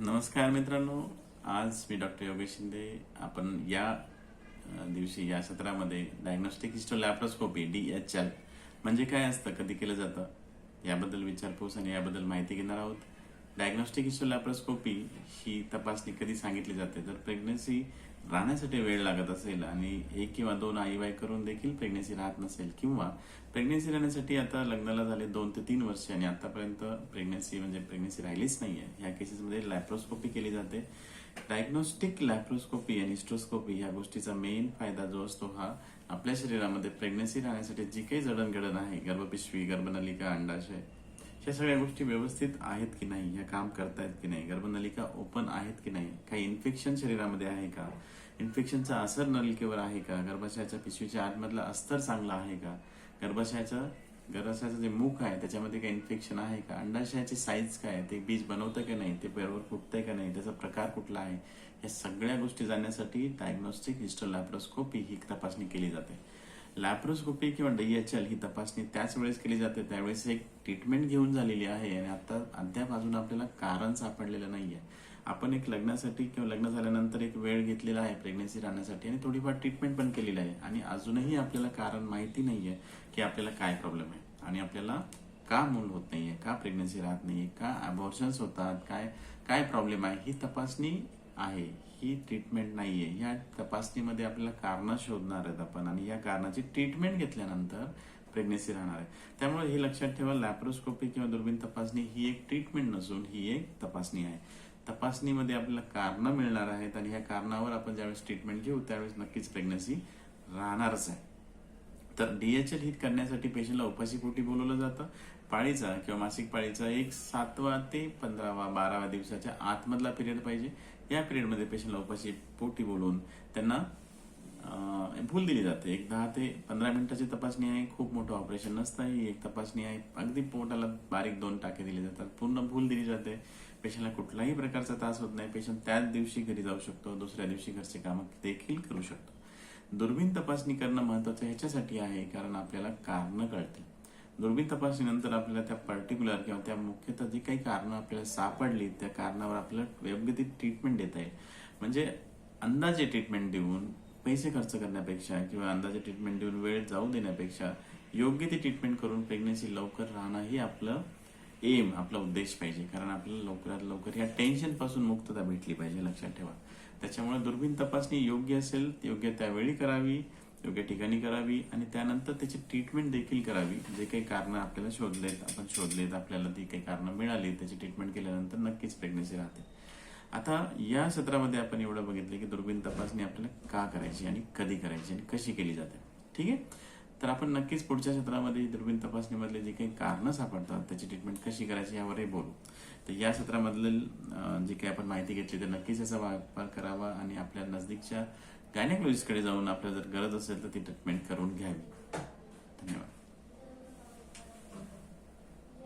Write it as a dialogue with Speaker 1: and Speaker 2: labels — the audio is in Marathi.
Speaker 1: नमस्कार मित्रांनो आज मी डॉक्टर योगेश शिंदे. आपण या दिवशी या सत्रामध्ये diagnostic hysterolaparoscopy D H L म्हणजे काय असतं कधी केलं जातं? याबद्दल विचारपूस आणि याबद्दल माहिती घेणार आहोत. डायग्नोस्टिक हिस्टोलॅप्रोस्कोपी ही तपासणी कधी सांगितली जाते? जर प्रेग्नन्सी राहण्यासाठी वेळ लागत असेल आणि एक किंवा दोन आईवाय करून देखील प्रेग्नन्सी राहत नसेल किंवा प्रेग्नन्सी राहण्यासाठी आता लग्नाला झाले दोन ते तीन वर्ष आणि आतापर्यंत प्रेग्नन्सी म्हणजे प्रेग्नन्सी राहिलीच नाहीये. ह्या केसेसमध्ये लॅप्रोस्कोपी केली जाते. डायग्नोस्टिक लॅप्रोस्कोपी आणि हिस्ट्रोस्कोपी या गोष्टीचा मेन फायदा जो असतो हा आपल्या शरीरामध्ये प्रेग्नन्सी राहण्यासाठी जी काही जडणघडण आहे गर्भपिशवी गर्भनलिका अंडाशय ह्या सगळ्या गोष्टी व्यवस्थित आहेत की नाही? ह्या काम करतायत की नाही? गर्भनलिका ओपन आहेत की नाही? काही इन्फेक्शन शरीरामध्ये आहे का? इन्फेक्शनचा असर नलिकेवर आहे का? गर्भाशयाच्या पिशवीच्या आतमधला अस्तर चांगला आहे का? गर्भाशयाचं गर्भाशयाचं जे मुख आहे त्याच्यामध्ये काही इन्फेक्शन आहे का? अंडाशयाची साईज काय आहे? ते बीज बनवतं का नाही? ते बरोबर फुटतंय का नाही? त्याचा प्रकार कुठला आहे? या सगळ्या गोष्टी जाणण्यासाठी डायग्नोस्टिक हिस्टोलॅप्रोस्कोपी ही तपासणी केली जाते. लॅप्रोस्कोपी किंवा डीएचएल ही तपासणी त्याच वेळेस केली जाते त्यावेळेस एक ट्रीटमेंट घेऊन झालेली आहे आणि आता अद्याप अजून आपल्याला कारण सापडलेलं नाही आहे आपण एक लग्नासाठी किंवा लग्न झाल्यानंतर एक वेळ घेतलेला आहे प्रेग्नन्सी राहण्यासाठी आणि थोडीफार ट्रीटमेंट पण केलेली आहे आणि अजूनही आपल्याला कारण माहिती नाहीये की आपल्याला काय प्रॉब्लेम आहे आणि आपल्याला का मूल होत नाहीये का प्रेग्नन्सी राहत नाहीये का अबॉर्शन्स होतात काय काय प्रॉब्लेम आहे ही तपासणी आहे. ही ट्रीटमेंट नाहीये. या तपासणीमध्ये आपल्याला कारण शोधणार आहेत आपण आणि या कारणाची ट्रीटमेंट घेतल्यानंतर प्रेग्नेसी राहणार आहे. त्यामुळे हे लक्षात ठेवा लॅप्रोस्कोपी किंवा दुर्बीण तपासणी ही एक ट्रीटमेंट नसून ही एक तपासणी आहे. तपासणीमध्ये आपल्याला कारणं मिळणार आहेत आणि ह्या कारणावर आपण ज्यावेळेस ट्रीटमेंट घेऊ त्यावेळेस नक्कीच प्रेग्नन्सी राहणारच आहे. तर डीएचएल हिट करण्यासाठी पेशंटला उपाशी पोटी बोलवलं जातं? पाळीचा किंवा मासिक पाळीचा एक सातवा ते पंधरावा बारावा दिवसाच्या आतमधला पिरियड पाहिजे. या पिरियडमध्ये पेशंटला उपाशी पोटी बोलून त्यांना भूल दिली जाते. एक दहा ते पंधरा मिनिटाची तपासणी आहे खूप मोठं ऑपरेशन नसतं ही एक तपासणी आहे अगदी पोटाला बारीक दोन टाके दिले जातात. पूर्ण भूल दिली जाते. पेशंटला कुठलाही प्रकारचा त्रास होत नाही. पेशंट त्याच दिवशी घरी जाऊ शकतो दुसऱ्या दिवशी घरचे कामं देखील करू शकतो. दुर्बीण तपासणी करणं महत्वाचं ह्याच्यासाठी आहे कारण आपल्याला कारणं कळतील. दुर्बीण तपासणीनंतर आपल्याला त्या पर्टिक्युलर किंवा त्या मुख्यतः जी काही कारणं आपल्याला सापडली त्या कारणावर आपल्याला योग्य ती ट्रीटमेंट देता येईल. म्हणजे अंदाजे ट्रीटमेंट देऊन पैसे खर्च करण्यापेक्षा किंवा अंदाजे ट्रीटमेंट देऊन वेळ जाऊ देण्यापेक्षा योग्य ती ट्रीटमेंट करून प्रेग्नन्सी लवकर राहणं हे आपलं एम आपला उद्देश पाहिजे. कारण आपल्याला लवकरात लवकर या टेन्शनपासून मुक्तता भेटली पाहिजे लक्षात ठेवा. त्याच्यामुळे दुर्बीण तपासणी योग्य असेल योग्य त्यावेळी करावी. योग्य ठिकाणी करावी आणि त्यानंतर त्याची ट्रीटमेंट देखील करावी. जे काही कारणं आपल्याला शोधलेत आपण शोधलेत आपल्याला ती काही कारणं मिळाली त्याची ट्रीटमेंट केल्यानंतर नक्कीच प्रेग्नन्सी राहते. आता या सत्रामध्ये आपण एवढं बघितलं की दुर्बीण तपासणी आपल्याला का करायची आणि कधी करायची आणि कशी केली जाते. ठीक आहे? तर आपण नक्कीच पुढच्या सत्रामध्ये दुर्बीण तपासणीमधले जे काही कारणं सापडतात त्याची ट्रीटमेंट कशी करायची यावरही बोलू. तर या सत्रामधले जे काही आपण माहिती घेतली तर नक्कीच याचा वापर करावा आणि आपल्या नजदीकच्या गायनेकोलॉजिस्टकडे जाऊन आपल्याला जर गरज असेल तर ती ट्रीटमेंट करून घ्यावी. धन्यवाद.